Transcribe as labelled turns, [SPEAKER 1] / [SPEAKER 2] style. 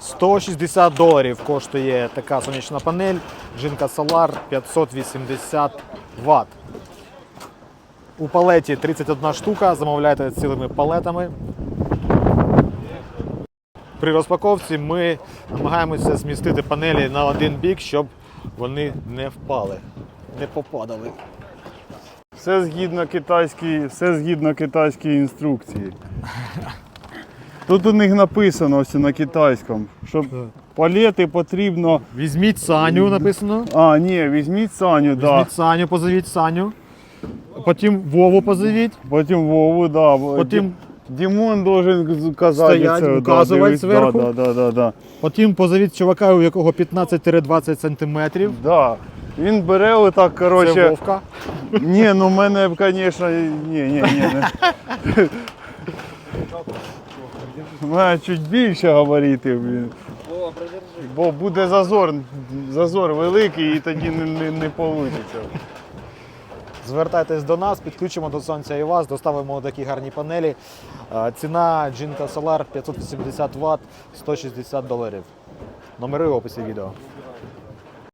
[SPEAKER 1] 160 доларів коштує така сонячна панель Jinka Solar 580 Вт. У палеті 31 штука, замовляйте цілими палетами. При розпаковці ми намагаємося змістити панелі на один бік, щоб вони не впали, не попадали.
[SPEAKER 2] Все згідно китайській, все згідно китайській інструкції. Тут у них написано ось на китайському, що палети потрібно.
[SPEAKER 1] Візьміть Саню, написано.
[SPEAKER 2] А, ні, візьміть Саню, да.
[SPEAKER 1] Візьміть Саню, позовіть Саню. Потім Вову позовіть.
[SPEAKER 2] Потім Вову, да.
[SPEAKER 1] Потім-
[SPEAKER 2] Ді- Дімон должен казати
[SPEAKER 1] Стоять,
[SPEAKER 2] це,
[SPEAKER 1] указувати
[SPEAKER 2] дивись,
[SPEAKER 1] зверху.
[SPEAKER 2] Да, да, да, да,
[SPEAKER 1] Потім позовіть чувака, у якого 15-20 сантиметрів.
[SPEAKER 2] да. Він бере отак,
[SPEAKER 1] Це
[SPEAKER 2] коротше.
[SPEAKER 1] Вовка.
[SPEAKER 2] Ні, ну в мене, звісно, ні, ні, ні. мене чуть більше габарити, блін. Бо буде зазор, зазор великий і тоді не, не, не вийде.
[SPEAKER 1] Звертайтесь до нас, підключимо до сонця і вас, доставимо такі гарні панелі. Ціна Джинка Solar 580 Вт 160 доларів. Номери в описі відео.